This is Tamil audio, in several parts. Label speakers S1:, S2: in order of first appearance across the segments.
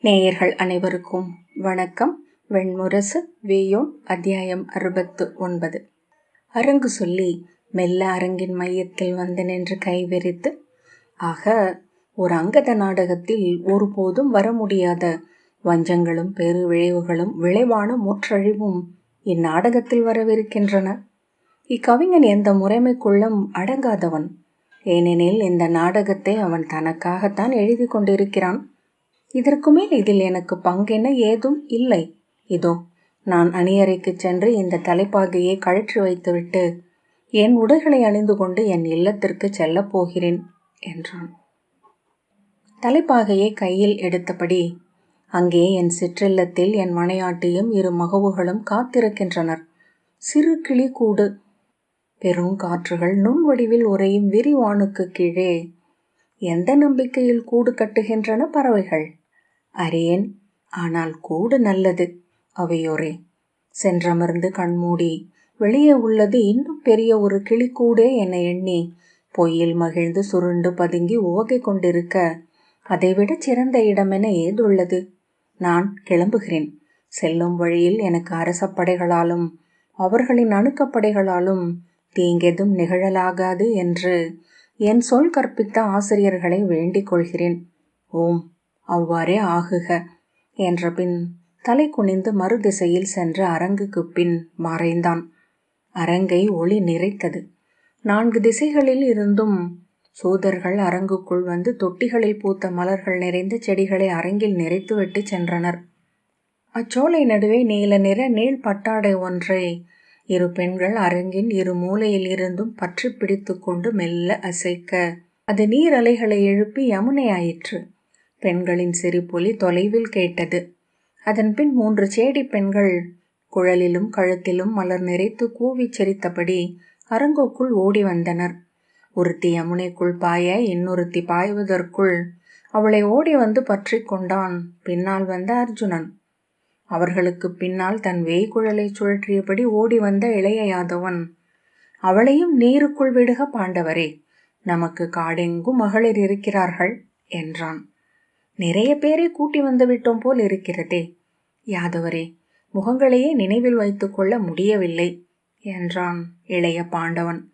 S1: நேயர்கள் அனைவருக்கும் வணக்கம். வெண்முரசு வேயோன் அத்தியாயம் அறுபத்து ஒன்பது அரங்கு சொல்லி மெல்ல அரங்கின் மையத்தில் வந்து நின்று கைவிரித்து ஆக ஒரு அங்கத நாடகத்தில் ஒருபோதும் வர முடியாத வஞ்சங்களும் பெரு விளைவுகளும் விளைவான முற்றழிவும் இந்நாடகத்தில் வரவிருக்கின்றன. இக்கவிஞன் எந்த முறைமைக்குள்ளும் அடங்காதவன். ஏனெனில் இந்த நாடகத்தை அவன் தனக்காகத்தான் எழுதி கொண்டிருக்கிறான். இதற்கு மேல் இதில் எனக்கு பங்கென ஏதும் இல்லை. இதோ நான் அணியறைக்கு சென்று இந்த தலைப்பாகையை கழற்றி வைத்துவிட்டு என் உடைகளை அணிந்து கொண்டு என் இல்லத்திற்கு செல்லப் போகிறேன் என்றான். தலைப்பாகையை கையில் எடுத்தபடி அங்கே என் சிற்றில்லத்தில் என் மனையாட்டியும் இரு மகவுகளும் காத்திருக்கின்றனர். சிறு கிளி கூடு பெரும் காற்றுகள் நுண்வடிவில் உறையும் விரிவானுக்கு கீழே எந்த நம்பிக்கையில் கூடு கட்டுகின்றன பறவைகள்? அறியேன் ஆனால் கூடு நல்லது அவையோரே. சென்றமர்ந்து கண்மூடி வெளியே உள்ளது இன்னும் பெரிய ஒரு கிளிக்கூடே என எண்ணி பொய்யில் மகிழ்ந்து சுருண்டு பதுங்கி உவகை கொண்டிருக்க அதைவிட சிறந்த இடமென ஏதுள்ளது? நான் கிளம்புகிறேன். செல்லும் வழியில் எனக்கு அரசப்படைகளாலும் அவர்களின் அணுக்கப்படைகளாலும் தீங்கெதும் நிகழலாகாது என்று என் சொல் கற்பித்த ஆசிரியர்களை வேண்டிக் கொள்கிறேன். ஓம் அவ்வாறே ஆகுக. என்ற பின் தலை குனிந்து மறுதிசையில் சென்று அரங்குக்கு பின் மறைந்தான். அரங்கை ஒளி நிறைத்தது. நான்கு திசைகளில் இருந்தும் சூதர்கள் அரங்குக்குள் வந்து தொட்டிகளில் பூத்த மலர்கள் நிறைந்த செடிகளை அரங்கில் நிறைத்துவிட்டு சென்றனர். அச்சோலை நடுவே நீல நிற நீள் பட்டாடை ஒன்றை இரு பெண்கள் அரங்கின் இரு மூலையில் இருந்தும் பற்றி பிடித்து கொண்டு மெல்ல அசைக்க அது நீர் அலைகளை எழுப்பி யமுனையாயிற்று. பெண்களின் சிரிப்பொலி தொலைவில் கேட்டது. அதன்பின் மூன்று சேடி பெண்கள் குழலிலும் கழுத்திலும் மலர் நிறைத்து கூவிச் சிரித்தபடி அரங்குக்குள் ஓடி வந்தனர். ஒருத்தி யமுனைக்குள் பாய இன்னொருத்தி பாய்வதற்குள் அவளை ஓடி வந்து பற்றி கொண்டான். பின்னால் வந்த அர்ஜுனன். அவர்களுக்கு பின்னால் தன் வேய்குழலை சுழற்றியபடி ஓடி வந்த இளைய யாதவன். அவளையும் நீருக்குள் விடுக பாண்டவரே. நமக்கு காடெங்கும் மகளிர் இருக்கிறார்கள் என்றான். நிறைய பேரை கூட்டி வந்துவிட்டோம் போல் இருக்கிறதே. யாதவரே முகங்களையே நினைவில் வைத்துக்கொள்ள முடியவில்லை என்றான் இளைய பாண்டவன்.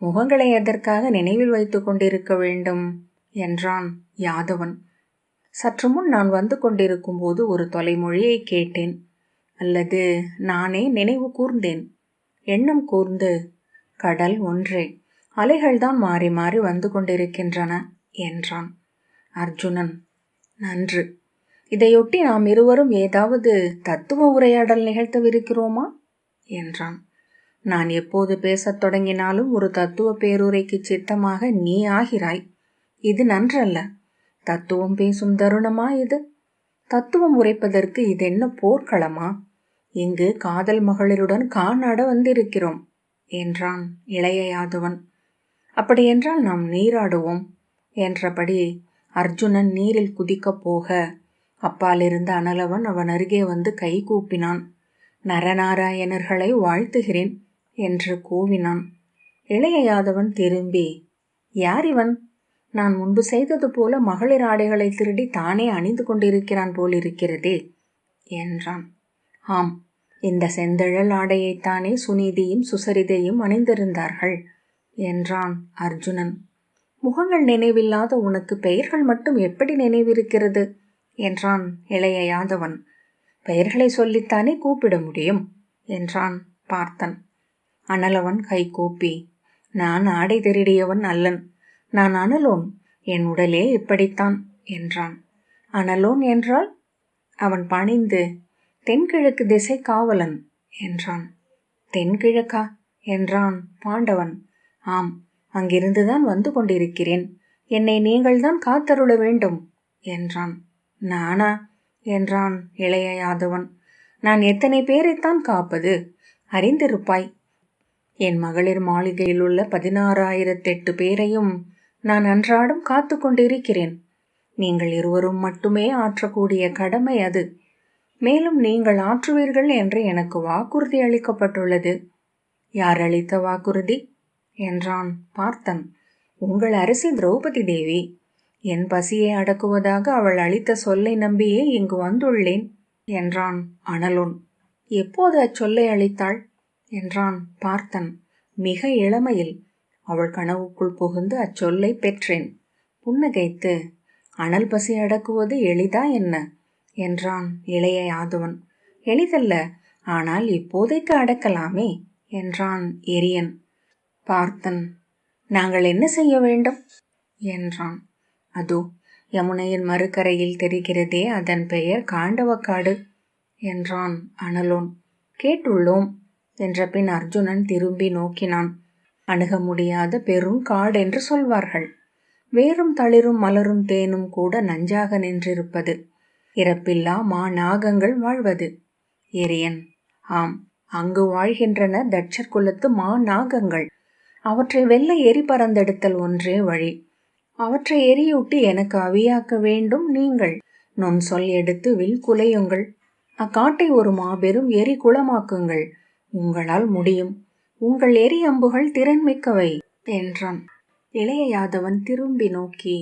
S1: முகங்களை எதற்காக நினைவில் வைத்து கொண்டிருக்க வேண்டும்? என்றான் யாதவன். சற்று முன் நான் வந்து கொண்டிருக்கும் போது ஒரு தொலைமொழியை கேட்டேன். அல்லது நானே நினைவு கூர்ந்தேன். எண்ணம் கூர்ந்து கடல் ஒன்றே அலைகள்தான் மாறி மாறி வந்து கொண்டிருக்கின்றன என்றான். அர்ஜுனன் நன்று. இதையொட்டி நாம் இருவரும் ஏதாவது தத்துவ உரையாடல் நிகழ்த்தவிருக்கிறோமா? என்றான். நான் எப்போது பேசத் தொடங்கினாலும் ஒரு தத்துவ பேருரைக்கு சித்தமாக நீ ஆகிறாய். இது நன்றல்ல. தத்துவம் பேசும் தருணமா இது? தத்துவம் உரைப்பதற்கு இது என்ன போர்க்களமா? இங்கு காதல் மகளிருடன் காணாட வந்திருக்கிறோம் என்றான் இளைய யாதவன். அப்படியென்றால் நாம் நீராடுவோம் என்றபடி அர்ஜுனன் நீரில் குதிக்கப் போக அப்பாலிருந்த அனலவன் அவன் அருகே வந்து கை கூப்பினான். நரநாராயணர்களை வாழ்த்துகிறேன் என்று கூவினான். இளைய யாதவன் திரும்பி யார் இவன்? நான் முன்பு செய்தது போல மகளிர் ஆடைகளை திருடி தானே அணிந்து கொண்டிருக்கிறான் போலிருக்கிறதே என்றான். ஆம் இந்த செந்தழல் ஆடையைத்தானே சுனிதியும் சுசரிதையும் அணிந்திருந்தார்கள் என்றான் அர்ஜுனன். முகங்கள் நினைவில்லாத உனக்கு பெயர்கள் மட்டும் எப்படி நினைவிருக்கிறது? என்றான் இளைய யாதவன் பெயர்களை சொல்லித்தானே கூப்பிட முடியும்? என்றான் பார்த்தன். அனலவன் கை கூப்பி நான் ஆடை திருடியவன் அல்லன். நான் அனலோன். என் உடலே இப்படித்தான் என்றான். அனலோன் என்றால்? அவன் பணிந்து தென்கிழக்கு திசை காவலன் என்றான். தென்கிழக்கா? என்றான் பாண்டவன். ஆம். அங்கிருந்துதான் வந்து கொண்டிருக்கிறேன். என்னை நீங்கள்தான் காத்தருள வேண்டும் என்றான். நானா? என்றான் இளைய யாதவன். நான் எத்தனை பேரைத்தான் காப்பது? அறிந்திருப்பாய். என் மகளிர் மாளிகையில் உள்ள பதினாறாயிரத்தெட்டு பேரையும் நான் அன்றாடம் காத்து கொண்டிருக்கிறேன். நீங்கள் இருவரும் மட்டுமே ஆற்றக்கூடிய கடமை அது. மேலும் நீங்கள் ஆற்றுவீர்கள் என்று எனக்கு வாக்குறுதி அளிக்கப்பட்டுள்ளது. யார் அளித்த வாக்குறுதி? என்றான் பார்த்தன் உங்கள் அரசி திரௌபதி தேவி என் பசியை அடக்குவதாக அவள் அளித்த சொல்லை நம்பியே இங்கு வந்துள்ளேன் என்றான் அனலுன். எப்போது அச்சொல்லை அளித்தாள்? என்றான் பார்த்தன் மிக இளமையில் அவள் கனவுக்குள் புகுந்து அச்சொல்லை பெற்றேன். புன்னகைத்து அனல் பசி அடக்குவது எளிதா என்ன? என்றான் இளைய யாதவன். எளிதல்ல ஆனால் இப்போதைக்கு அடக்கலாமே என்றான் எரியன். பார்த்தன். நாங்கள் என்ன செய்ய வேண்டும்? என்றான். அதோ யமுனையின் மறுக்கரையில் தெரிகிறதே அதன் பெயர் காண்டவக்காடு என்றான் அனலோன். கேட்டுள்ளோம் என்ற பின் அர்ஜுனன் திரும்பி நோக்கினான். அணுக முடியாத பெரும் என்று சொல்வார்கள். வேறும் தளிரும் மலரும் தேனும் கூட நஞ்சாக நின்றிருப்பது. இறப்பில்லா மா நாகங்கள் வாழ்வது. எரியன். ஆம் அங்கு வாழ்கின்றன தட்சர் குலத்து மா நாகங்கள். அவற்றை வெல்ல எரி பறந்தெடுத்தல் ஒன்றே வழி. அவற்றை எரியூட்டி எனக்கு அவியாக்க வேண்டும் நீங்கள். நுண் சொல் எடுத்து வில் குலையுங்கள். அக்காட்டை ஒரு மாபெரும் எரி குளமாக்குங்கள். உங்களால் முடியும். உங்கள் எரி அம்புகள் திறன்மிக்கவை என்றான். இளைய யாதவன் திரும்பி நோக்கி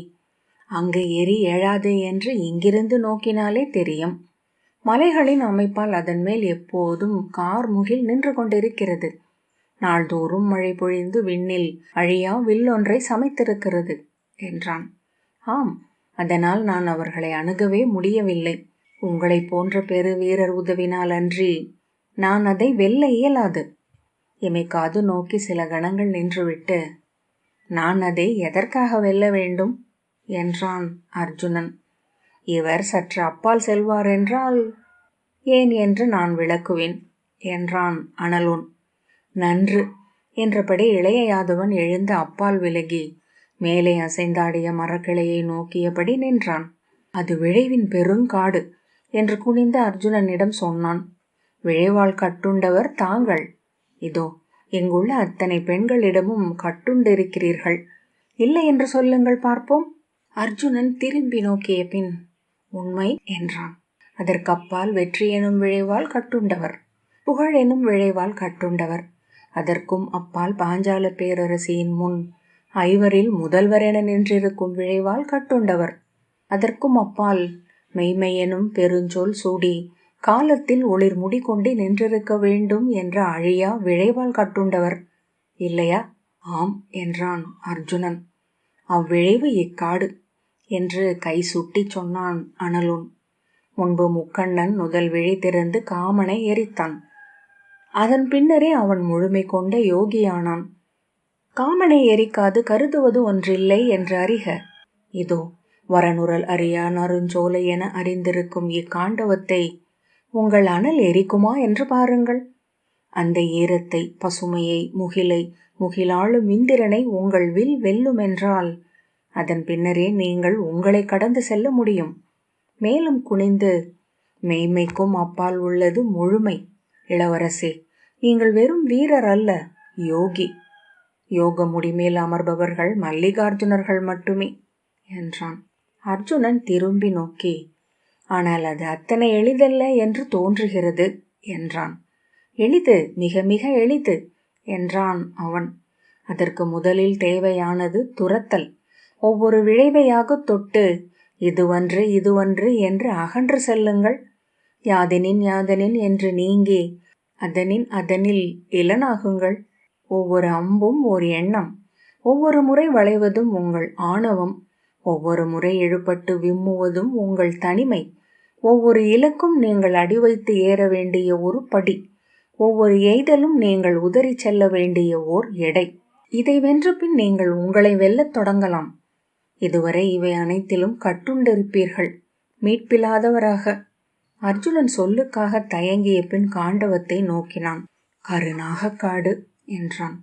S1: அங்கு எரி எழாது என்று இங்கிருந்து நோக்கினாலே தெரியும். மலைகளின் அமைப்பால் அதன் மேல் எப்போதும் கார் முகில் நின்று கொண்டிருக்கிறது. நாள்தோறும் மழை பொழிந்து விண்ணில் அழியா வில்லொன்றை சமைத்திருக்கிறது என்றான். ஆம் அதனால் நான் அவர்களை அணுகவே முடியவில்லை. உங்களைப் போன்ற பெரு வீரர் உதவினால் அன்றி நான் அதை வெல்ல இயலாது. எமை காது நோக்கி சில கணங்கள் நின்றுவிட்டு நான் அதை எதற்காக வெல்ல வேண்டும்? என்றான் அர்ஜுனன். இவர் சற்று அப்பால் செல்வார் என்றால் ஏன் என்று நான் விளக்குவேன் என்றான் அனலோன். நன்று என்றபடி இளைய யாதவன் எழுந்து அப்பால் விலகி மேலே அசைந்தாடிய மரக்கிளையை நோக்கியபடி நின்றான். அது விழைவின் பெருங்காடு என்று குனிந்து அர்ஜுனனிடம் சொன்னான். விழைவால் கட்டுண்டவர் தாங்கள். இதோ இங்குள்ள அத்தனை பெண்களிடமும் கட்டுண்டிருக்கிறீர்கள். இல்லை என்று சொல்லுங்கள் பார்ப்போம். அர்ஜுனன் திரும்பி நோக்கிய பின் உண்மை என்றான். அதற்கப்பால் வெற்றி எனும் விழைவால் கட்டுண்டவர் புகழ் எனும் விழைவால் கட்டுண்டவர். அதற்கும் அப்பால் பாஞ்சால பேரரசியின் முன் ஐவரில் முதல்வர் என நின்றிருக்கும் விழைவால் கட்டுண்டவர். அதற்கும் அப்பால் மெய்மையெனும் பெருஞ்சொல் சூடி காலத்தில் ஒளிர் முடி கொண்டு நின்றிருக்க வேண்டும் என்ற அழியா விழைவால் கட்டுண்டவர். இல்லையா? ஆம் என்றான் அர்ஜுனன். அவ்விழைவு இக்காடு என்று கை சுட்டி சொன்னான் அனலுன். முன்பு முக்கண்ணன் முதல் விழி திறந்து காமனை எரித்தான். அதன் பின்னரே அவன் முழுமை கொண்ட யோகியானான். காமனை எரிக்காது கருதுவது ஒன்றில்லை என்று அறிக. இதோ வரனுரல் அறியா நறுஞ்சோலை என அறிந்திருக்கும் இக்காண்டவத்தை உங்கள் அனல் எரிக்குமா என்று பாருங்கள். அந்த ஈரத்தை பசுமையை முகிலை முகிலாளும் இந்திரனை உங்கள் வில் வெல்லும் என்றால் அதன் பின்னரே நீங்கள் உங்களை கடந்து செல்ல முடியும். மேலும் குனிந்து மெய்மைக்கும் அப்பால் உள்ளது முழுமை. இளவரசே நீங்கள் வெறும் வீரர் அல்ல யோகி. யோக முடிமேல் அமர்பவர்கள் மல்லிகார்ஜுனர்கள் மட்டுமே என்றான். அர்ஜுனன் திரும்பி நோக்கி ஆனால் அது அத்தனை எளிதல்ல என்று தோன்றுகிறது என்றான். எளிது மிக மிக எளிது என்றான் அவன். அதற்கு முதலில் தேவையானது துரத்தல். ஒவ்வொரு விழைவையாக தொட்டு இதுவன்று இதுவன்று என்று அகன்று செல்லுங்கள். யாதெனின் யாதெனின் என்று நீங்கி அதனின் அதனில் இளனாகுங்கள். ஒவ்வொரு அம்பும் ஒரு எண்ணம். ஒவ்வொரு முறை வளைவதும் உங்கள் ஆணவம். ஒவ்வொரு முறை எழுப்பட்டு விம்முவதும் உங்கள் தனிமை. ஒவ்வொரு இலக்கும் நீங்கள் அடி வைத்து ஏற வேண்டிய ஒரு படி. ஒவ்வொரு எய்தலும் நீங்கள் உதறி செல்ல வேண்டிய ஓர் எடை. இதை வென்ற பின் நீங்கள் உங்களை வெல்லத் தொடங்கலாம். இதுவரை இவை அனைத்திலும் கட்டுண்டிருப்பீர்கள். மீட்பில்லாதவராக அர்ஜுனன் சொல்லுக்காக தயங்கிய பின் காண்டவத்தை நோக்கினான். கருநாக காடு என்றான்.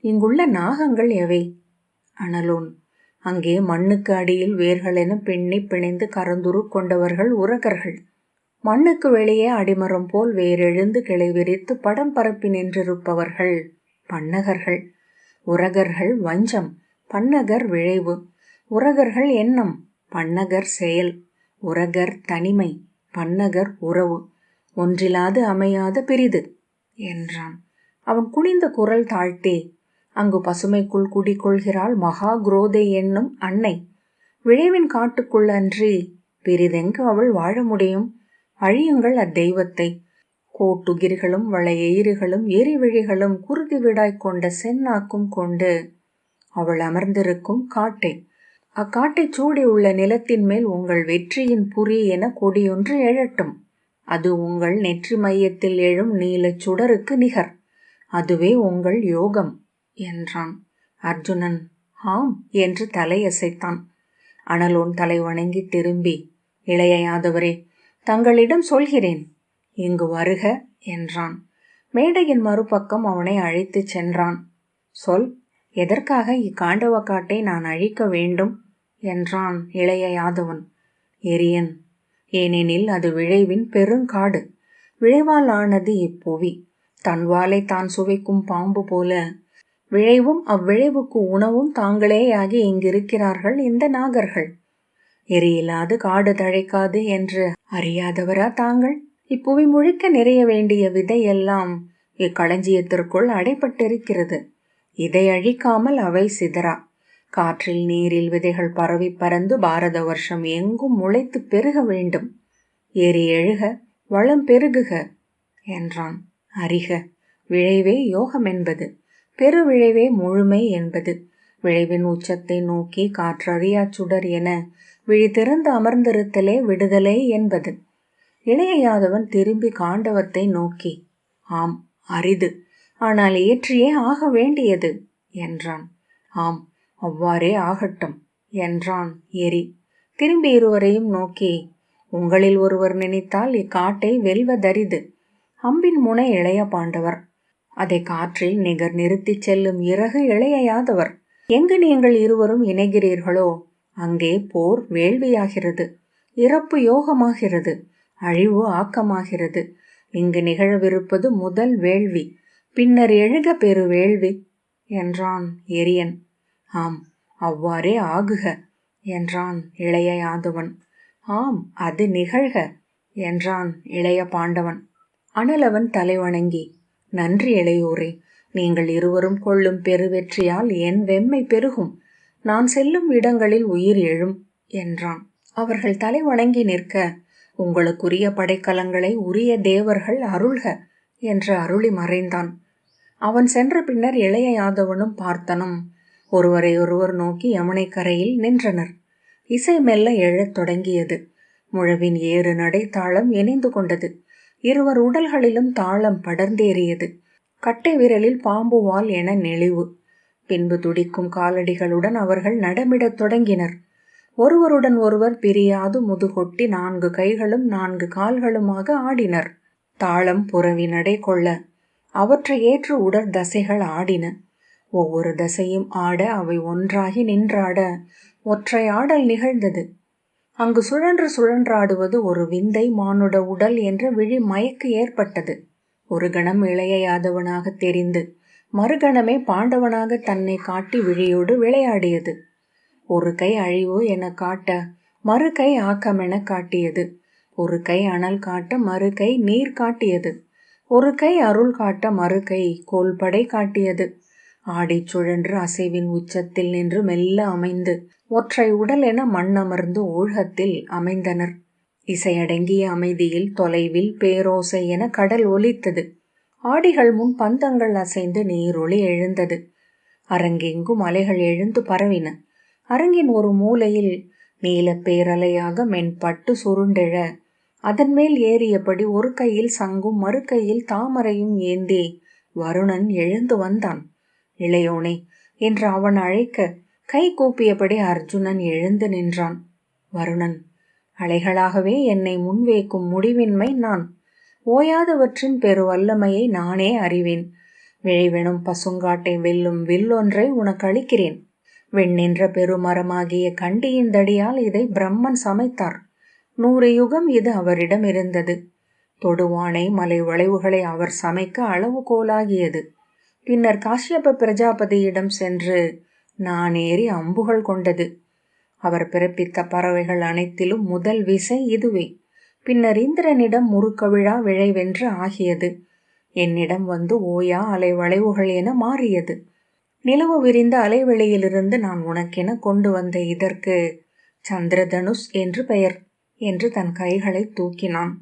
S1: இங்குள்ள நாகங்கள் எவை? அனலோன். அங்கே மண்ணுக்கு அடியில் வேர்களென பெண்ணி பிணைந்து கரந்துரு கொண்டவர்கள் உரகர்கள். மண்ணுக்கு வெளியே அடிமரம் போல் வேறெழுந்து கிளை விரித்து படம் பரப்பி நின்றிருப்பவர்கள் பன்னகர்கள். உரகர்கள் வஞ்சம் பன்னகர் விழைவு. உரகர்கள் எண்ணம் பன்னகர் செயல். உரகர் தனிமை. பன்னகர் உறவு. ஒன்றிலாது அமையாத பெரிது என்றான். அவன் குனிந்த குரல் தாழ்த்தே அங்கு பசுமைக்குள் குடிக்கொள்கிறாள் மகா குரோதை என்னும் அன்னை. விழைவின் காட்டுக்குள் அன்றி பெரிதெங்கு அவள் வாழ முடியும்? அழியுங்கள் அத்தெய்வத்தை. கோட்டுகிர்களும் வளையெயிறுகளும் எரிவிழிகளும் குருதி விடாய் கொண்ட சென்னாக்கும் கொண்டு அவள் அமர்ந்திருக்கும் காட்டை. அக்காட்டைச் உள்ள நிலத்தின் மேல் உங்கள் வெற்றியின் புரி என கொடியொன்று எழட்டும். அது உங்கள் நெற்றி மையத்தில் எழும் நீலச் சுடருக்கு நிகர். அதுவே உங்கள் யோகம் என்றான். அர்ஜுனன் ஆம் என்று தலையசைத்தான். அனலோன் தலை வணங்கி திரும்பி இளைய யாதவரே தங்களிடம் சொல்கிறேன். இங்கு வருக என்றான். மேடையின் மறுபக்கம் அவனை அழைத்துச் சென்றான். சொல் எதற்காக இக்காண்டவ காட்டை நான் அழிக்க வேண்டும்? என்றான் இளைய யாதவன். எரியன் ஏனெனில் அது விழைவின் பெருங்காடு. விழைவால் ஆனது இப்புவி. தன்வாலை தான் சுவைக்கும் பாம்பு போல. விழைவும் அவ்விழைவுக்கு உணவும் தாங்களேயாகி இங்கிருக்கிறார்கள் இந்த நாகர்கள். எரியில்லாது காடு தழைக்காது என்று அறியாதவரா தாங்கள்? இப்புவி முழுக்க நிறைய வேண்டிய விதையெல்லாம் இக்களஞ்சியத்திற்குள் அடைப்பட்டிருக்கிறது. இதை அழிக்காமல் அவை சிதறா. காற்றில் நீரில் விதைகள் பரவி பறந்து பாரத வருஷம் எங்கும் முளைத்து பெருக வேண்டும். ஏறி எழுக வளம் பெருகுக என்றான். அறிக விழைவே யோகம் என்பது பெருவிழைவே முழுமை என்பது. விளைவின் உச்சத்தை நோக்கி காற்றறியா சுடர் என விழி திறந்து அமர்ந்திருத்தலே விடுதலை என்பது. இளைய யாதவன் திரும்பி காண்டவத்தை நோக்கி ஆம் அரிது ஆனால் ஏற்றியே ஆக வேண்டியது என்றான். ஆம் அவ்வாறே ஆகட்டும் என்றான் எரி திரும்பி இருவரையும் நோக்கி உங்களில் ஒருவர் நினைத்தால் இக்காட்டை வெல்வதரிது. அம்பின் முனை இளைய பாண்டவர். அதை காற்றில் நிகர் நிறுத்திச் செல்லும் இறகு இளையாதவர் எங்கு நீங்கள் இருவரும் இணைகிறீர்களோ அங்கே போர் வேள்வியாகிறது. இறப்பு யோகமாகிறது. அழிவு ஆக்கமாகிறது. இங்கு நிகழவிருப்பது முதல் வேள்வி. பின்னர் எழுக பெரு வேள்வி என்றான் எரியன். ஆம் அவ்வாறே ஆகுக என்றான் இளைய யாதவன். ஆம் அது நிகழ்க என்றான் இளைய பாண்டவன். அனலவன் தலைவணங்கி நன்றி இளையோரே நீங்கள் இருவரும் கொள்ளும் பெருவெற்றியால் என் வெம்மை பெருகும். நான் செல்லும் இடங்களில் உயிர் எழும் என்றான். அவர்கள் தலை வணங்கி நிற்க உங்களுக்குரிய படைக்கலங்களை உரிய தேவர்கள் அருள்க என்று அருளி மறைந்தான். அவன் சென்ற பின்னர் இளைய யாதவனும் பார்த்தனும் ஒருவரை ஒருவர் நோக்கி யமுனை கரையில் நின்றனர். இசை மெல்ல எழத் தொடங்கியது. முழவின் ஏறு நடை தாளம் இணைந்து கொண்டது. இருவர் உடல்களிலும் தாளம் படர்ந்தேறியது. கட்டை விரலில் பாம்பு வால் என நெளிவு. பின்பு துடிக்கும் காலடிகளுடன் அவர்கள் நடமிடத் தொடங்கினர். ஒருவருடன் ஒருவர் பிரியாது முதுகொட்டி நான்கு கைகளும் நான்கு கால்களுமாக ஆடினர். தாளம் புறவி நடை கொள்ள. அவற்றை ஏற்று உடற் தசைகள் ஆடின. ஒவ்வொரு தசையும் ஆட அவை ஒன்றாகி நின்றாட ஒற்றை ஆடல் நிகழ்ந்தது. அங்கு சுழன்று சுழன்றாடுவது ஒரு விந்தை மானுட உடல் என்ற விழி மயக்கு ஏற்பட்டது. ஒரு கணம் இளைய யாதவனாக தெரிந்து மறுகணமே பாண்டவனாக தன்னை காட்டி விழியோடு விளையாடியது. ஒரு கை அழிவு என காட்ட மறு கை என காட்டியது. ஒரு கை அனல் காட்ட மறு கை நீர் காட்டியது. ஒரு கை அருள் காட்ட மறு கை கோல்படை காட்டியது. ஆடை சுழன்று அசைவின் உச்சத்தில் நின்று மெல்ல அமைந்து ஒற்றை உடல் என மண்ணமர்ந்து ஊழகத்தில் அமைந்தனர். இசையடங்கிய அமைதியில் தொலைவில் பேரோசை என கடல் ஒலித்தது. ஆடிகள் முன் பந்தங்கள் அசைந்து நீரொளி எழுந்தது. அரங்கெங்கும் அலைகள் எழுந்து பரவின. அரங்கின் ஒரு மூலையில் நீல பேரலையாக மென்பட்டு சுருண்டெழ அதன் மேல் ஏறியபடி ஒரு கையில் சங்கும் மறு கையில் தாமரையும் ஏந்தி வருணன் எழுந்து வந்தான். இளையோனே என்று அவன் அழைக்க கை கூப்பியபடி அர்ஜுனன் எழுந்து நின்றான். வருணன் அலைகளாகவே என்னை முன்வைக்கும் முடிவின்மை நான். ஓயாதவற்றின் பெருவல்லமையை நானே அறிவேன். விழைவெனும் பசுங்காட்டை வெல்லும் வில்லொன்றை உனக்கு அளிக்கிறேன். வெண்ணின்ற பெருமரமாகிய கண்டியின் தடியால் இதை பிரம்மன் சமைத்தார். நூறு யுகம் இது அவரிடம் இருந்தது. தொடுவானை மலை வளைவுகளை அவர் சமைக்க அளவுகோலாகியது. பின்னர் காஷ்யப பிரஜாபதியிடம் சென்று நான் ஏறி அம்புகள் கொண்டது. அவர் பிறப்பித்த பறவைகள் அனைத்திலும் முதல் விசை இதுவே. பின்னர் இந்திரனிடம் முறுக்கவிழா விழைவென்று ஆகியது. என்னிடம் வந்து ஓயா அலை வளைவுகள் என மாறியது. நிலவு விரிந்த அலைவெளியிலிருந்து நான் உனக்கென கொண்டு வந்த இதற்கு சந்திரதனுஷ் என்று பெயர் என்று தன் கைகளை தூக்கினான்.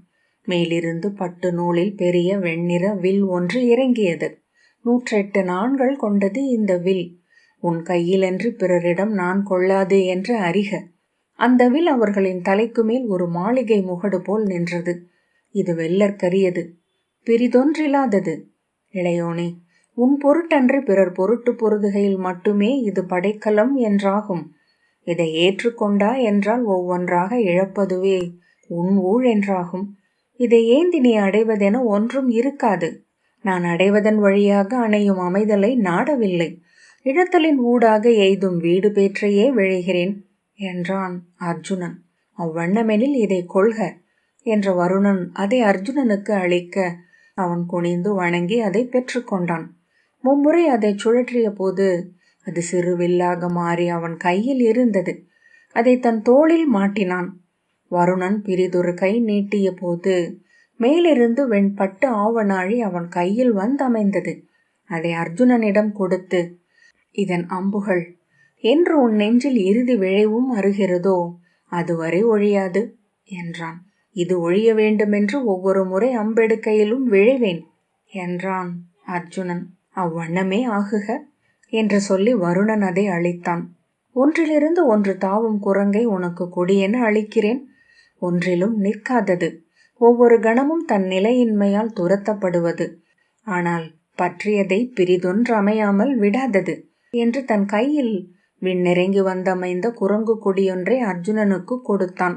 S1: மேலிருந்து பட்டு நூலில் பெரிய வெண்ணிற வில் ஒன்று இறங்கியது. நூற்றெட்டு நான்கள் கொண்டது இந்த வில். உன் கையிலன்று பிறரிடம் நான் கொள்ளாது என்று அறிக அந்த வில் அவர்களின் தலைக்கு மேல் ஒரு மாளிகை முகடு போல் நின்றது. இது வெள்ளற்கரியது. பிரிதொன்றில்லாதது இளையோனே உன் பொருட்டன்று பிறர் பொருட்டு பொருதுகையில் மட்டுமே இது படைக்கலம் என்றாகும். இதை ஏற்றுக்கொண்டா என்றால் ஒவ்வொன்றாக இழப்பதுவே உன் ஊழ் என்றாகும். இதை ஏந்தி நீ அடைவதென ஒன்றும் இருக்காது. நான் அடைவதன் வழியாக அணையும் அமைதலை நாடவில்லை. இழத்தலின் ஊடாக எய்தும் வீடு பேற்றையே விழைகிறேன் என்றான் அர்ஜுனன். அவ்வண்ணமெனில் இதை கொள்க என்ற வருணன் அதை அர்ஜுனனுக்கு அளிக்க அவன் குனிந்து வணங்கி அதை பெற்றுக்கொண்டான் மும்முறை அதை சுழற்றிய போது அது சிறு வில்லாக மாறி அவன் கையில் இருந்தது. அதை தன் தோளில் மாட்டினான். வருணன் பிரிதொரு கை நீட்டிய போது மேலிருந்து வெண்பட்டு ஆவணாழி அவன் கையில் வந்தமைந்தது. அதை அர்ஜுனனிடம் கொடுத்து இதன் அம்புகள் என்று உன் நெஞ்சில் இறுதி விழைவும் அருகிறதோ அதுவரை ஒழியாது என்றான். இது ஒழிய வேண்டுமென்று ஒவ்வொரு முறை அம்பெடுக்கையிலும் விழைவேன் என்றான் அர்ஜுனன். அவ்வண்ணமே ஆகுக என்று சொல்லி வருணன் அதை அளித்தான் ஒன்றிலிருந்து ஒன்று தாவும் குரங்கை உனக்கு கொடியென அளிக்கிறேன் ஒன்றிலும் நிற்காதது. ஒவ்வொரு கணமும் தன் நிலையின்மையால் துரத்தப்படுவது. ஆனால் பற்றியதை பிரிதொன்றமையாமல் விடாதது என்று தன் கையில் விண்ணிறங்கி வந்தமைந்த குரங்கு கொடியொன்றை அர்ஜுனனுக்கு கொடுத்தான்.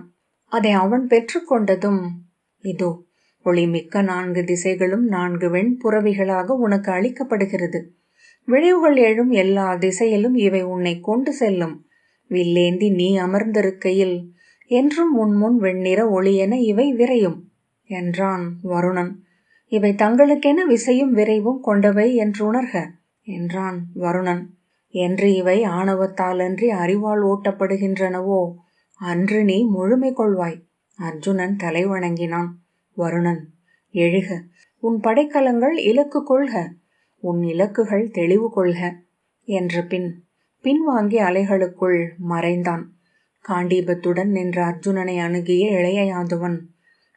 S1: அதை அவன் பெற்றுக்கொண்டதும் இதோ ஒளிமிக்க நான்கு திசைகளும் நான்கு வெண்புறவிகளாக உனக்கு அளிக்கப்படுகிறது. விளைவுகள் எழும் எல்லா திசையிலும் இவை உன்னை கொண்டு செல்லும். வில்லேந்தி நீ அமர்ந்திருக்கையில் என்றும் உன்முன் வெண்ணிற ஒளியென இவை விரையும். என்றான் வருணன். இவை தங்களுக்கென விசையும் விரைவும் கொண்டவை என்று உணர்க என்றான் வருணன். என்று இவை ஆணவத்தாலன்றி அறிவால் ஓட்டப்படுகின்றனவோ அன்று நீ முழுமை கொள்வாய் அர்ஜுனன் தலை வணங்கினான். வருணன் எழுக உன் படைக்கலங்கள் இலக்கு கொள்க உன் இலக்குகள் தெளிவு கொள்க என்ற பின் பின்வாங்கி அலைகளுக்குள் மறைந்தான். காண்டீபத்துடன் நின்ற அர்ஜுனனை அணுகிய இளைய யாதவன்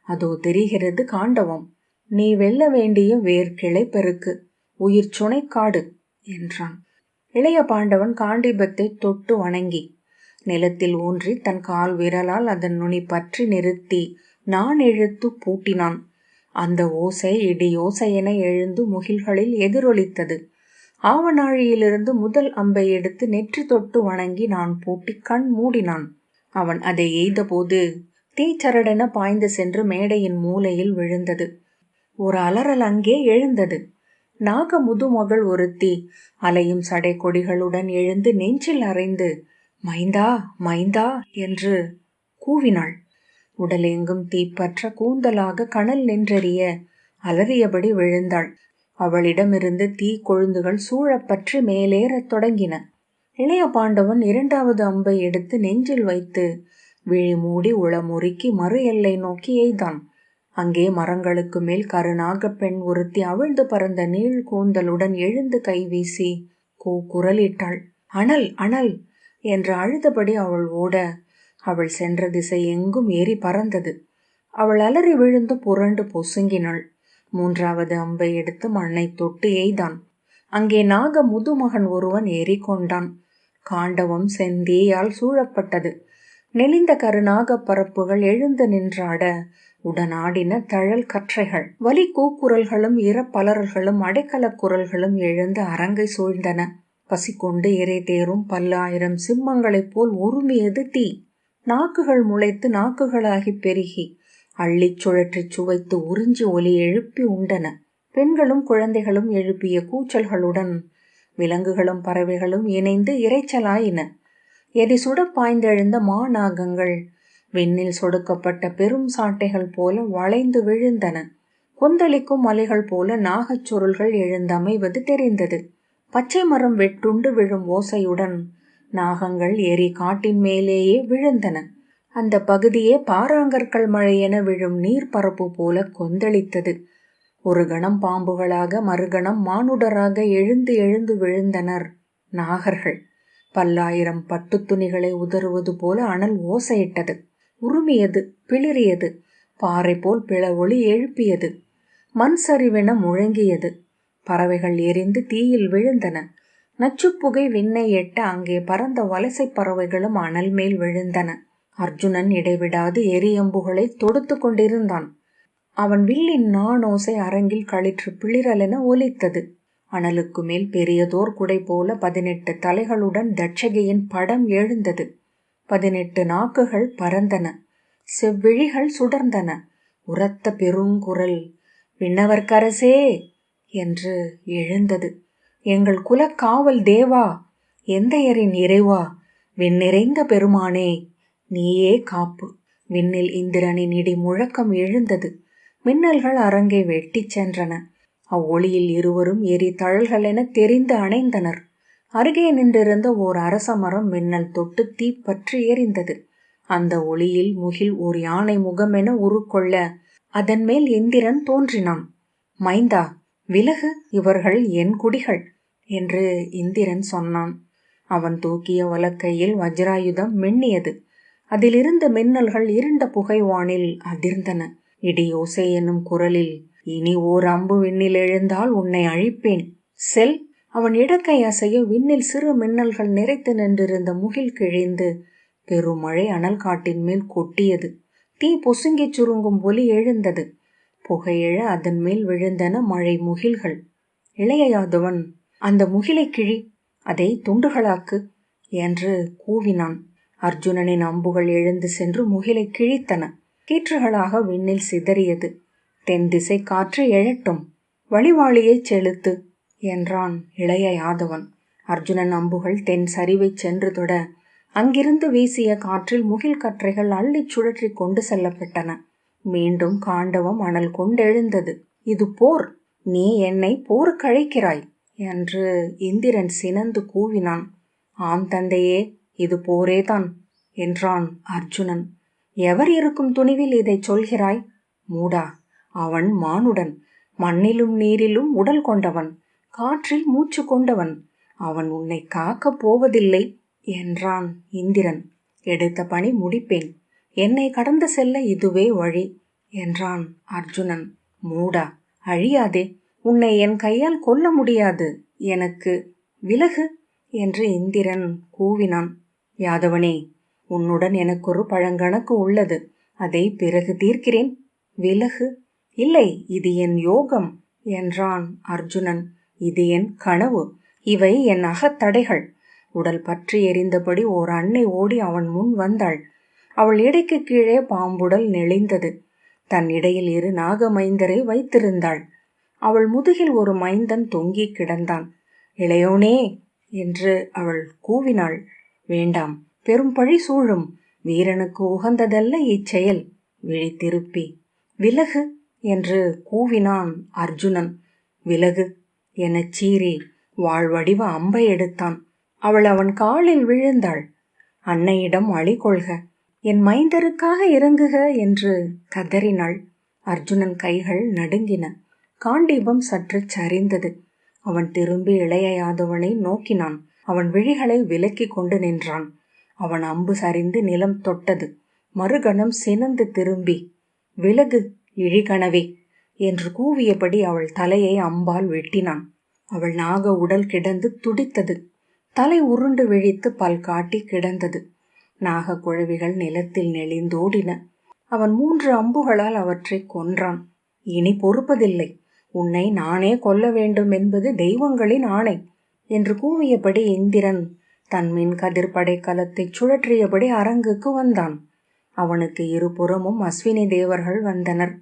S1: அதோ தெரிகிறது காண்டவம். நீ வெல்ல வேண்டிய வேர் கிளை பெருக்கு. உயிர் சுனைக்காடு என்றான். இளைய பாண்டவன் காண்டிபத்தை தொட்டு வணங்கி நிலத்தில் ஊன்றி தன் கால் விரலால் அதன் நுனி பற்றி நிறுத்தி நான் இழுத்து பூட்டினான். அந்த ஓசை இடி ஓசையென எழுந்து முகில்களில் எதிரொலித்தது. ஆவணாழியிலிருந்து முதல் அம்பை எடுத்து நெற்றி தொட்டு வணங்கி நான் பூட்டி கண் மூடினான். அவன் அதை எய்தபோது தீச்சரடென பாய்ந்து சென்று மேடையின் மூலையில் விழுந்தது. ஒரு அலறல் அங்கே எழுந்தது. நாக முதுமகள் ஒருத்தி அலையும் சடை கொடிகளுடன் எழுந்து நெஞ்சில் அறைந்து மைந்தா மைந்தா என்று கூவினாள். உடலெங்கும் தீப்பற்ற கூந்தலாக கணல் நின்றெறிய அலறியபடி விழுந்தாள். அவளிடமிருந்து தீ கொழுந்துகள் சூழப்பற்றி மேலேறத் தொடங்கின. இளைய பாண்டவன் இரண்டாவது அம்பை எடுத்து நெஞ்சில் வைத்து விழி மூடி உளமுறுக்கி மறு எல்லை நோக்கி எய்தான். அங்கே மரங்களுக்கு மேல் கருணாக பெண் ஒருத்தி அவிழ்ந்து பறந்த நீள் கூந்தலுடன் எழுந்து கைவீசி கூ குரலிட்டாள் அனல் அனல் என்று அழுதபடி அவள் ஓட அவள் சென்ற திசை எங்கும் ஏறி பறந்தது. அவள் அலறி விழுந்து புரண்டு பொசுங்கினாள். மூன்றாவது அம்பை எடுத்து மண்ணை தொட்டு எய்தான். அங்கே நாக முதுமகன் ஒருவன் ஏறிக்கொண்டான். காண்டவம் செந்தியால் சூழப்பட்டது. நெளிந்த கருநாக பரப்புகள் எழுந்து நின்றாட. உடனாடின தழல் கற்றைகள். வலி கூக்குரல்களும் இரப்பலர்களும் அடைக்கலக் குரல்களும் எழுந்து அரங்கை சூழ்ந்தன. பசிக்கொண்டு இறை தேரும் பல்லாயிரம் சிம்மங்களைப் போல் உருமியது தீ நாக்குகள் முளைத்து நாக்குகளாகி பெருகி அள்ளிச் சுழற்றி சுவைத்து உறிஞ்சி ஒலி எழுப்பி உண்டன. பெண்களும் குழந்தைகளும் எழுப்பிய கூச்சல்களுடன் விலங்குகளும் பறவைகளும் இணைந்து இறைச்சலாயின. எதி சுட பாய்ந்தெழுந்த மாநாகங்கள் விண்ணில் சொடுக்கப்பட்ட பெரும் சாட்டைகள் போல வளைந்து விழுந்தன. கொந்தளிக்கும் மலைகள் போல நாகச் சுருள்கள் எழுந்தமைவது தெரிந்தது. பச்சை மரம் வெட்டுண்டு விழும் ஓசையுடன் நாகங்கள் எரி காட்டின் மேலேயே விழுந்தன. அந்த பகுதியே பாறாங்கற்கள் மழையென விழும் நீர்ப்பரப்பு போல கொந்தளித்தது. ஒரு கணம் பாம்புகளாக மறுகணம் மானுடராக எழுந்து எழுந்து விழுந்தனர் நாகர்கள். பல்லாயிரம் பட்டுத் துணிகளை உதறுவது போல அனல் ஓசையிட்டது. உருமியது பிளிறியது. பாறை போல் பிள ஒளி எழுப்பியது. மண் சரிவென முழங்கியது. பறவைகள் எரிந்து தீயில் விழுந்தன. நச்சுப்புகை விண்ணை எட்ட அங்கே பறந்த வலசை பறவைகளும் அனல் மேல் விழுந்தன. அர்ஜுனன் இடைவிடாது எரியம்புகளை தொடுத்து கொண்டிருந்தான். அவன் வில்லின் நாணோசை அரங்கில் களிற்று பிளிரலென ஒலித்தது. அனலுக்கு மேல் பெரியதோர் குடை போல பதினெட்டு தலைகளுடன் தட்சகையின் படம் எழுந்தது. பதினெட்டு நாக்குகள் பறந்தன. செவ்விழிகள் சுடர்ந்தன. உரத்த பெருங்குரல் விண்ணவர்க்கரசே என்று எழுந்தது. எங்கள் குலக்காவல் தேவா எந்தையரின் இறைவா விண்ணிறைந்த பெருமானே நீயே காப்பு. விண்ணில் இந்திரனின் இடி முழக்கம் எழுந்தது. மின்னல்கள் அரங்கை வெட்டிச் சென்றன. அவ்வொளியில் இருவரும் எரி தழல்களென தெரிந்து அணைந்தனர். அருகே நின்றிருந்த ஓர் அரச மரம் மின்னல் தொட்டு தீப்பற்றி எரிந்தது. அந்த ஒளியில் முகில் ஓர் யானை முகமென உருக்கொள்ள அதன் மேல் இந்திரன் தோன்றினான். மைந்தா விலகு இவர்கள் என் குடிகள் என்று இந்திரன் சொன்னான். அவன் தூக்கிய வலக்கையில் வஜ்ராயுதம் மின்னியது. அதிலிருந்த மின்னல்கள் இருண்ட புகைவானில் அதிர்ந்தன. இடியோசை என்னும் குரலில் இனி ஓர் அம்பு விண்ணில் எழுந்தால் உன்னை அழிப்பேன். செல். அவன் இடக்கை அசைய விண்ணில் சிறு மின்னல்கள் நிறைத்து நின்றிருந்த முகில் கிழிந்து பெருமழை அனல் காட்டின் மேல் கொட்டியது. தீ பொசுங்கிச் சுருங்கும் ஒலி எழுந்தது. புகையெழ அதன் மேல் விழுந்தன மழை முகில்கள். இளைய யாதவன் அந்த முகிலை கிழி அதை துண்டுகளாக்கு என்று கூவினான். அர்ஜுனனின் அம்புகள் எழுந்து சென்று முகிலை கிழித்தன. கீற்றுகளாக விண்ணில் சிதறியது. தென் திசை காற்று எழட்டும். வழிவாளியைச் செலுத்து என்றான் இளைய யாதவன். அர்ஜுனன் அம்புகள் தென் சரிவைச் சென்று தொட அங்கிருந்து வீசிய காற்றில் முகில் கற்றைகள் அள்ளிச் சுழற்றி கொண்டு செல்லப்பட்டன. மீண்டும் காண்டவம் அனல் கொண்டெழுந்தது இது போர். நீ என்னை போருக்கழைக்கிறாய் என்று இந்திரன் சினந்து கூவினான். ஆம் தந்தையே இது போரேதான் என்றான் அர்ஜுனன். எவர் இருக்கும் துணிவில் இதைச் சொல்கிறாய்? மூடா அவன் மானுடன் மண்ணிலும் நீரிலும் உடல் கொண்டவன் காற்றில் மூச்சு கொண்டவன். அவன் உன்னை காக்கப் போவதில்லை என்றான் இந்திரன். எடுத்த பணி முடிப்பேன். என்னை கடந்து செல்ல இதுவே வழி என்றான் அர்ஜுனன். மூடா அழியாதே உன்னை என் கையால் கொல்ல முடியாது எனக்கு விலகு என்று இந்திரன் கூவினான். யாதவனே உன்னுடன் எனக்கொரு பழங்கணக்கு உள்ளது அதை பிறகு தீர்க்கிறேன். விலகு இல்லை இது என் யோகம் என்றான் அர்ஜுனன். இது என் கனவு இவை என் அகத்தடைகள். உடல் பற்றி எரிந்தபடி ஓர் அன்னை ஓடி அவன் முன் வந்தாள். அவள் இடைக்கு கீழே பாம்புடல் நெளிந்தது. தன் இடையில் இரு நாகமைந்தரை வைத்திருந்தாள். அவள் முதுகில் ஒரு மைந்தன் தொங்கி கிடந்தான். இளையோனே என்று அவள் கூவினாள். வேண்டாம் பெரும் பழி சூழும். வீரனுக்கு உகந்ததல்ல இச்செயல். விழி திருப்பி விலகு. என்று கூவினான் அர்ஜுனன். விலகு. எனச் சீறி வாழ்வடிவ அம்பை எடுத்தான். அவள் அவன் காலில் விழுந்தாள். அன்னையிடம் அழி கொள்க. என் மைந்தருக்காக இறங்குக என்று கதறினாள். அர்ஜுனன் கைகள் நடுங்கின. காண்டீபம் சற்று சரிந்தது. அவன் திரும்பி இளையாதவனை நோக்கினான். அவன் விழிகளை விலக்கி கொண்டு நின்றான். அவன் அம்பு சரிந்து நிலம் தொட்டது. மறுகணம் சினந்து திரும்பி. விலகு. இழிகனவே என்று கூவியபடி அவள் தலையை அம்பால் வெட்டினான். அவள் நாக உடல் கிடந்து துடித்தது. தலை உருண்டு விழித்து பல் காட்டி கிடந்தது. நாக குழவிகள் நிலத்தில் நெளிந்தோடின. அவன் மூன்று அம்புகளால் அவற்றை கொன்றான். இனி பொறுப்பதில்லை. உன்னை நானே கொல்ல வேண்டும் என்பது தெய்வங்களின் ஆணை என்று கூவியபடி இந்திரன் தன் மின் கதிர்படை கலத்தை சுழற்றியபடி அரங்குக்கு வந்தான். அவனுக்கு இருபுறமும் அஸ்வினி தேவர்கள் வந்தனர்.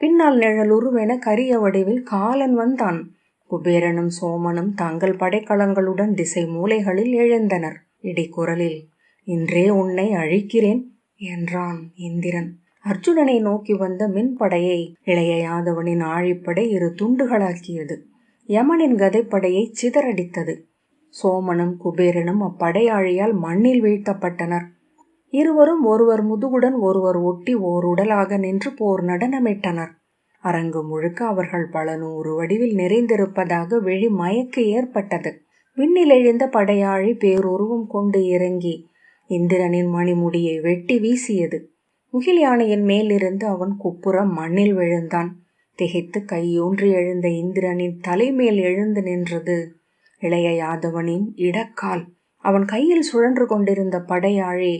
S1: பின்னால் நிழலுருவென கரிய வடிவில் காலன் வந்தான். குபேரனும் சோமனும் தங்கள் படைக்கலங்களுடன் திசை மூலைகளில் எழுந்தனர். இடிக்குரலில் இன்றே உன்னை அழிக்கிறேன் என்றான் இந்திரன். அர்ஜுனனை நோக்கி வந்த மின்படையை இளைய யாதவனின் ஆழிப்படை இரு துண்டுகளாக்கியது. யமனின் கதைப்படையை சிதறடித்தது. சோமனும் குபேரனும் அப்படையாழியால் மண்ணில் வீழ்த்தப்பட்டனர். இருவரும் ஒருவர் முதுகுடன் ஒருவர் ஒட்டி ஓர் உடலாக நின்று போர் நடனமிட்டனர். அரங்கு முழுக்க அவர்கள் பல நூறு வடிவில் நிறைந்திருப்பதாக வெளி மயக்கு ஏற்பட்டது. விண்ணில் எழுந்த படையாழி பேருருவம் கொண்டு இறங்கி இந்திரனின் மணிமுடியை வெட்டி வீசியது. முகில் யானையின் மேலிருந்து அவன் குப்புறம் மண்ணில் விழுந்தான். திகைத்து கையூன்றி எழுந்த இந்திரனின் தலைமேல் எழுந்து நின்றது இளைய யாதவனின் இடக்கால். அவன் கையில் சுழன்று கொண்டிருந்த படையாழி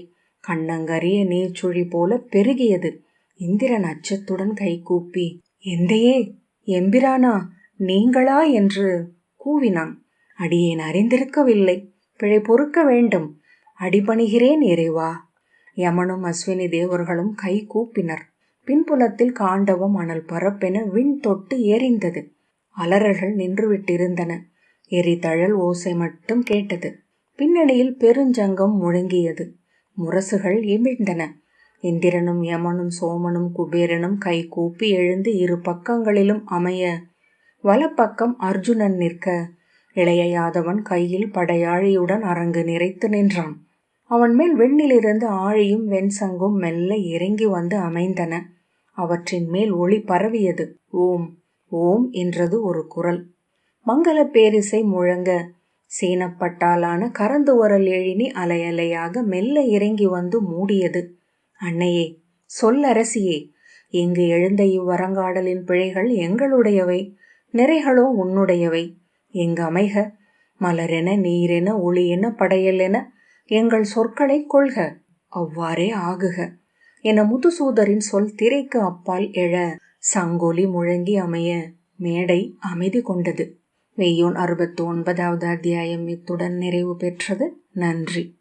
S1: கண்ணங்கரிய நீர்ச்சுழி போல பெருகியது. இந்திரன் அச்சத்துடன் கைகூப்பி எந்தையே எம்பிரானா நீங்களா? என்று கூவினான். அடியேன் அறிந்திருக்கவில்லை. பிழை பொறுக்க வேண்டும். அடிபணிகிறேன் இறைவா. யமனும் அஸ்வினி தேவர்களும் கை கூப்பினர். பின்புலத்தில் காண்டவம் அனல் பரப்பென விண் தொட்டு எரிந்தது. அலறல்கள் நின்றுவிட்டிருந்தன. எரிதழல் ஓசை மட்டும் கேட்டது. பின்னணியில் பெருஞ்சங்கம் முழங்கியது. முரசுகள் இமிழ்ந்தன. இந்திரனும் யமனும் சோமனும் குபேரனும் கை கூப்பி எழுந்து இரு பக்கங்களிலும் அமைய. வலப்பக்கம் அர்ஜுனன் நிற்க. இளைய யாதவன் கையில் படையாழியுடன் அரங்கு நிறைத்து நின்றான். அவன் மேல் வெண்ணிலிருந்து ஆழியும் வெண்சங்கும் மெல்ல இறங்கி வந்து அமைந்தன. அவற்றின் மேல் ஒளி பரவியது. ஓம் ஓம் என்றது ஒரு குரல். மங்கள பேரிசை முழங்க. சீனப்பட்டாலான கரந்துவரல் எழினி அலையலையாக மெல்ல இறங்கி வந்து மூடியது. அன்னையே சொல்லரசியே இங்கு எழுந்த இவ்வரங்காடலின் பிழைகள் எங்களுடையவை நிறைகளோ உன்னுடையவை. எங்கு அமைக மலரென நீரென ஒளியென படையலென எங்கள் சொற்களை கொள்க அவ்வாறே ஆகுக என முதுசூதரின் சொல் திரைக்கு அப்பால் எழ சங்கொலி முழங்கி அமைய மேடை அமைதி கொண்டது. மெய்யோன் அறுபத்தி ஒன்பதாவது அத்தியாயம் இத்துடன் நிறைவு பெற்றது. நன்றி.